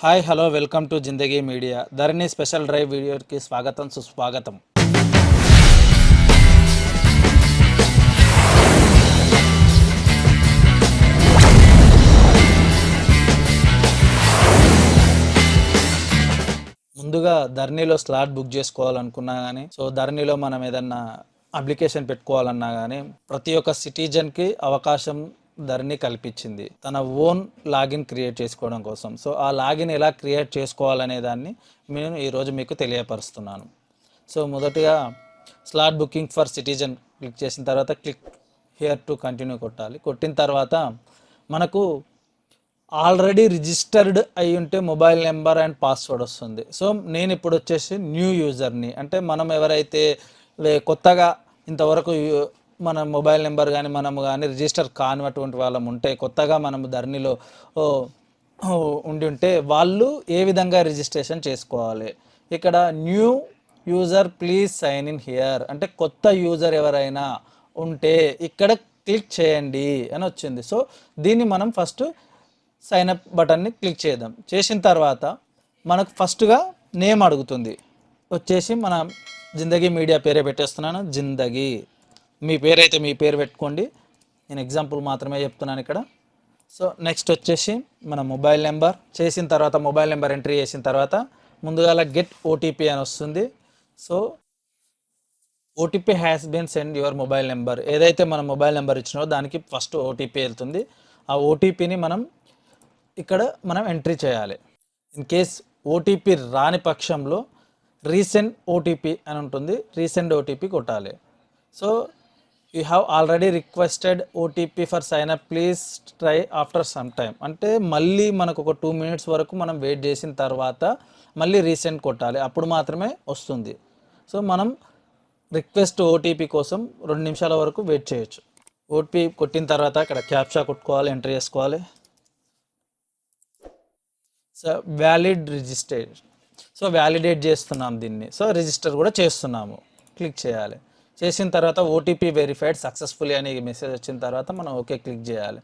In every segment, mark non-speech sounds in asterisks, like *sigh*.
Hi hello welcome to Zindagi media Dharani special drive వీడియోకి స్వాగతం సుస్వాగతం. ముందుగా ధరణిలో స్లాట్ బుక్ చేసుకోవాలనుకున్నా కానీ సో ధరణిలో మనం ఏదన్నా అప్లికేషన్ పెట్టుకోవాలన్నా కానీ ప్రతి ఒక్క సిటిజన్కి అవకాశం ధరణి కల్పించింది. తన ఓన్ లాగిన్ క్రియేట్ చేసుకోవడం కోసం. సో ఆ లాగిన్ ఎలా క్రియేట్ చేసుకోవాలనే దాన్ని నేను ఈరోజు మీకు తెలియపరుస్తున్నాను. సో మొదటిగా slot booking for citizen click చేసిన తర్వాత క్లిక్ హియర్ టు కంటిన్యూ కొట్టాలి. కొట్టిన తర్వాత మనకు ఆల్రెడీ రిజిస్టర్డ్ అయి ఉంటే మొబైల్ నెంబర్ అండ్ పాస్వర్డ్ వస్తుంది. సో నేను ఇప్పుడు వచ్చేసి న్యూ యూజర్ని. అంటే మనం ఎవరైతే లే- కొత్తగా ఇంతవరకు మన మొబైల్ నెంబర్ కానీ మనము కానీ రిజిస్టర్ కానిటువంటి వాళ్ళం ఉంటే కొత్తగా మనము ధరణిలో ఉండి ఉంటే వాళ్ళు ఏ విధంగా రిజిస్ట్రేషన్ చేసుకోవాలి? ఇక్కడ new user please sign in here. అంటే కొత్త యూజర్ ఎవరైనా ఉంటే ఇక్కడ క్లిక్ చేయండి అని వచ్చింది. సో దీన్ని మనం ఫస్ట్ సైన్ అప్ బటన్ని క్లిక్ చేద్దాం. చేసిన తర్వాత మనకు ఫస్ట్గా నేమ్ అడుగుతుంది. వచ్చేసి మన జిందగీ మీడియా పేరే పెట్టేస్తున్నాను జిందగీ. మీ పేరైతే మీ పేరు పెట్టుకోండి. నేను ఎగ్జాంపుల్ మాత్రమే చెప్తున్నాను ఇక్కడ. సో నెక్స్ట్ వచ్చేసి మన మొబైల్ నెంబర్ చేసిన తర్వాత మొబైల్ నెంబర్ ఎంట్రీ చేసిన తర్వాత ముందుగా గెట్ ఓటీపీ అని వస్తుంది. So OTP has been send your mobile number ఏదైతే మనం మొబైల్ నెంబర్ ఇచ్చినో దానికి ఫస్ట్ ఓటీపీ వెళ్తుంది. ఆ ఓటీపీని మనం ఇక్కడ మనం ఎంట్రీ చేయాలి. ఇన్ కేస్ ఓటీపీ రాని పక్షంలో రీసెంట్ ఓటీపీ అని ఉంటుంది. రీసెంట్ ఓటీపీ కొట్టాలి. So you have already requested OTP for sign up please try after some time అంటే మళ్ళీ మనకు ఒక టూ మినిట్స్ వరకు మనం వెయిట్ చేసిన తర్వాత మళ్ళీ రీసెంట్ కొట్టాలి. అప్పుడు మాత్రమే వస్తుంది. సో మనం రిక్వెస్ట్ ఓటీపీ కోసం రెండు నిమిషాల వరకు వెయిట్ చేయొచ్చు. ఓటీపీ కొట్టిన తర్వాత అక్కడ క్యాప్చా కొట్టుకోవాలి ఎంటర్ చేసుకోవాలి so valid register so validate చేస్తున్నాం దీన్ని. సో రిజిస్టర్ కూడా చేస్తున్నాము. క్లిక్ చేయాలి. చేసిన తర్వాత ఓటీపీ వెరిఫైడ్ సక్సెస్ఫుల్లీ అని మెసేజ్ వచ్చిన తర్వాత మనం ఓకే క్లిక్ చేయాలి.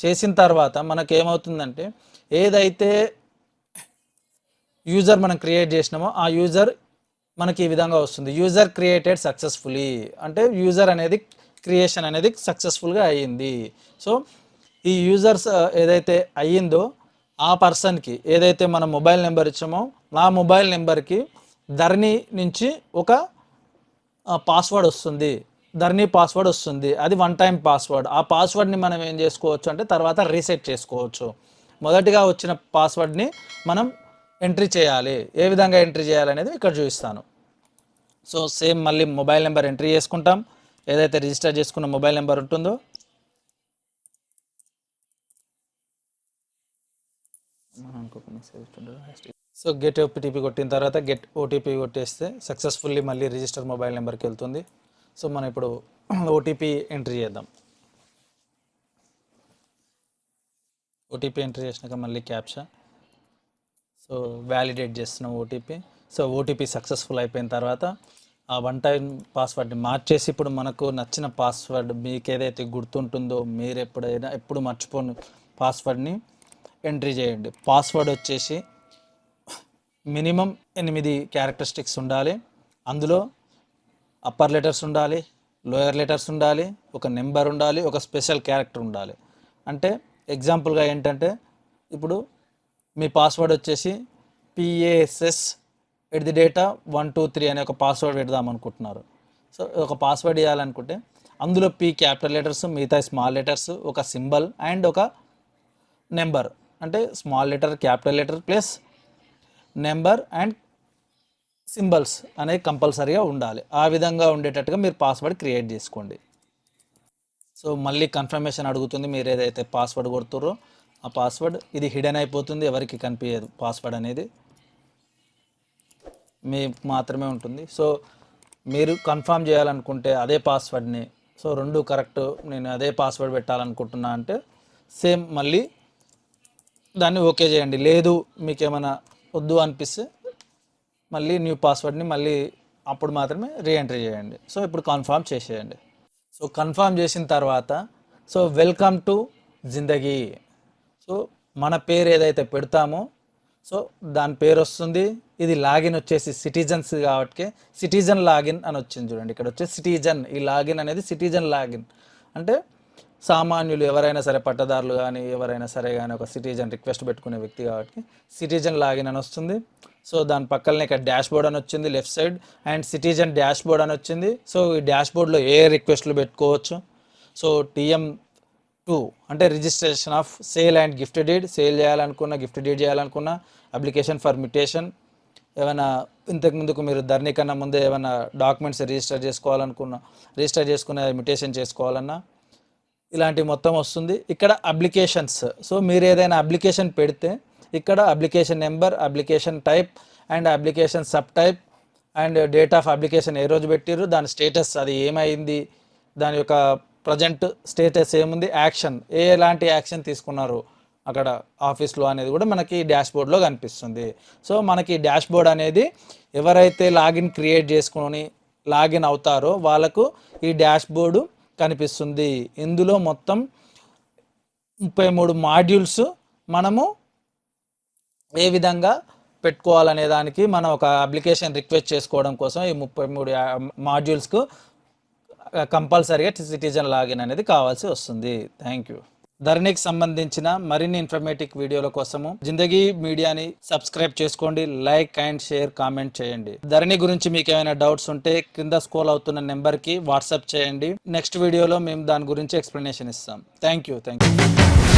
చేసిన తర్వాత మనకు ఏమవుతుందంటే ఏదైతే యూజర్ మనం క్రియేట్ చేసినామో ఆ యూజర్ మనకి ఈ విధంగా వస్తుంది. యూజర్ క్రియేటెడ్ సక్సెస్ఫుల్లీ అంటే యూజర్ అనేది క్రియేషన్ అనేది సక్సెస్ఫుల్గా అయ్యింది. సో ఈ యూజర్స్ ఏదైతే అయ్యిందో ఆ పర్సన్కి ఏదైతే మనం మొబైల్ నెంబర్ ఇచ్చామో ఆ మొబైల్ నెంబర్కి ధరణి నుంచి ఒక పాస్వర్డ్ వస్తుంది. ధరణి పాస్వర్డ్ వస్తుంది. అది వన్ టైం పాస్వర్డ్ ఆ పాస్వర్డ్ని మనం ఏం చేసుకోవచ్చు అంటే తర్వాత రీసెట్ చేసుకోవచ్చు. మొదటిగా వచ్చిన పాస్వర్డ్ని మనం ఎంట్రీ చేయాలి. ఏ విధంగా ఎంట్రీ చేయాలనేది ఇక్కడ చూపిస్తాను. సో సేమ్ మళ్ళీ మొబైల్ నెంబర్ ఎంట్రీ చేసుకుంటాం. ఏదైతే రిజిస్టర్ చేసుకున్న మొబైల్ నెంబర్ ఉంటుందో. సో గెట్ ఓటీపీ కొట్టిన తర్వాత గెట్ ఓటీపీ కొట్టేస్తే సక్సెస్ఫుల్లీ మళ్ళీ రిజిస్టర్ మొబైల్ నెంబర్కి వెళ్తుంది. సో మనం ఇప్పుడు *clears throat* ఓటీపీ ఎంట్రీ చేద్దాం. ఓటీపీ ఎంట్రీ చేసినాక మళ్ళీ క్యాప్షా సో వ్యాలిడేట్ చేస్తున్నాం ఓటీపీ సో ఓటీపీ సక్సెస్ఫుల్ అయిపోయిన తర్వాత ఆ వన్ టైం పాస్వర్డ్ని మార్చేసి ఇప్పుడు మనకు నచ్చిన పాస్వర్డ్ మీకు ఏదైతే గుర్తుంటుందో మీరు ఎప్పుడైనా ఎప్పుడు మర్చిపోను పాస్వర్డ్ని ఎంట్రీ చేయండి. పాస్వర్డ్ వచ్చేసి మినిమం ఎనిమిది క్యారెక్టరిస్టిక్స్ ఉండాలి. అందులో అప్పర్ లెటర్స్ ఉండాలి లోయర్ లెటర్స్ ఉండాలి ఒక నెంబర్ ఉండాలి ఒక స్పెషల్ క్యారెక్టర్ ఉండాలి. అంటే ఎగ్జాంపుల్గా ఏంటంటే ఇప్పుడు మీ పాస్వర్డ్ వచ్చేసి P A S S at the data one two three అనే ఒక పాస్వర్డ్ పెడదాం అనుకుంటున్నారు. సో ఒక పాస్వర్డ్ ఇవ్వాలనుకుంటే అందులో పి క్యాపిటల్ లెటర్స్ మిగతా స్మాల్ లెటర్స్ ఒక సింబల్ అండ్ ఒక నెంబర్ అంటే small letter capital letter plus number and symbols అనేది కంపల్సరీగా ఉండాలి. ఆ విధంగా ఉండేటట్టుగా మీరు పాస్వర్డ్ క్రియేట్ చేసుకోండి. సో మళ్ళీ కన్ఫర్మేషన్ అడుగుతుంది మీరు ఏదైతే పాస్వర్డ్ కొడుతుర్రో ఆ పాస్వర్డ్. ఇది హిడెన్ అయిపోతుంది ఎవరికి కనిపించదు పాస్వర్డ్ అనేది. మీకు మాత్రమే ఉంటుంది. సో మీరు కన్ఫర్మ్ చేయాలనుకుంటే అదే పాస్వర్డ్ని సో రెండు కరెక్ట్ నేను అదే పాస్వర్డ్ పెట్టాలనుకుంటున్నా అంటే సేమ్ మళ్ళీ దాన్ని ఓకే చేయండి. లేదు మీకు ఏమైనా వద్దు అనిపిస్తే మళ్ళీ న్యూ పాస్వర్డ్ని మళ్ళీ అప్పుడు మాత్రమే రీఎంట్రీ చేయండి. సో ఇప్పుడు కన్ఫామ్ చేసేయండి. సో కన్ఫర్మ్ చేసిన తర్వాత so welcome to Zindagi so మన పేరు ఏదైతే పెడతామో సో దాని పేరు వస్తుంది. ఇది లాగిన్ వచ్చేసి సిటిజన్స్ కాబట్టి సిటిజన్ లాగిన్ అని వచ్చింది చూడండి. ఇక్కడ వచ్చేసి సిటిజన్ ఈ లాగిన్ అనేది సిటిజన్ లాగిన్ అంటే సామాన్యులు ఎవరైనా సరే పట్టదారులు కానీ ఎవరైనా సరే కానీ ఒక సిటిజన్ రిక్వెస్ట్ పెట్టుకునే వ్యక్తి కాబట్టి సిటిజన్ లాగిన్ అని వస్తుంది. సో దాని పక్కనే ఇక్కడ డాష్ బోర్డ్ అని వచ్చింది left side. And citizen dashboard అని వచ్చింది. సో ఈ డాష్ బోర్డ్లో ఏ రిక్వెస్ట్లు పెట్టుకోవచ్చు? సో టీఎం టూ అంటే registration of sale and gift deed sale చేయాలనుకున్న గిఫ్ట్ డీడ్ చేయాలనుకున్న అప్లికేషన్ ఫర్ మిటేషన్ ఏమైనా ఇంతకు ముందుకు మీరు ధరణి కన్నా ముందే ఏమైనా డాక్యుమెంట్స్ రిజిస్టర్ చేసుకోవాలనుకున్న రిజిస్టర్ చేసుకునే మిటేషన్ చేసుకోవాలన్నా ఇలాంటి మొత్తం వస్తుంది. ఇక్కడ అప్లికేషన్స్. సో మీరు ఏదైనా అప్లికేషన్ పెడితే ఇక్కడ application number application type and application subtype and date of application ఏ రోజు పెట్టిర్రు దాని స్టేటస్ అది ఏమైంది దాని యొక్క ప్రజెంట్ స్టేటస్ ఏముంది యాక్షన్ ఏ ఎలాంటి యాక్షన్ తీసుకున్నారు అక్కడ ఆఫీస్లో అనేది కూడా మనకి డాష్ బోర్డ్లో కనిపిస్తుంది. సో మనకి డాష్ బోర్డ్ అనేది ఎవరైతే లాగిన్ క్రియేట్ చేసుకొని లాగిన్ అవుతారో వాళ్ళకు ఈ డాష్ బోర్డు కనిపిస్తుంది. ఇందులో మొత్తం ముప్పై మూడు మాడ్యూల్స్ మనము ఏ విధంగా పెట్టుకోవాలనే దానికి మనం ఒక అప్లికేషన్ రిక్వెస్ట్ చేసుకోవడం కోసం ఈ ముప్పై మూడు మాడ్యూల్స్కు కంపల్సరీగా సిటిజన్ లాగిన్ అనేది కావాల్సి వస్తుంది. Thank you. ధరణికి సంబంధించిన మరిన్ని ఇన్ఫర్మేటివ్ వీడియోల కోసము జిందగీ మీడియాని సబ్స్క్రైబ్ చేసుకోండి లైక్ అండ్ షేర్ కామెంట్ చేయండి. ధరణి గురించి మీకు ఏమైనా డౌట్స్ ఉంటే కింద స్కోల్ అవుతున్న నెంబర్కి వాట్సాప్ చేయండి. నెక్స్ట్ వీడియోలో మేము దాని గురించి ఎక్స్ప్లెనేషన్ ఇస్తాం. Thank you thank you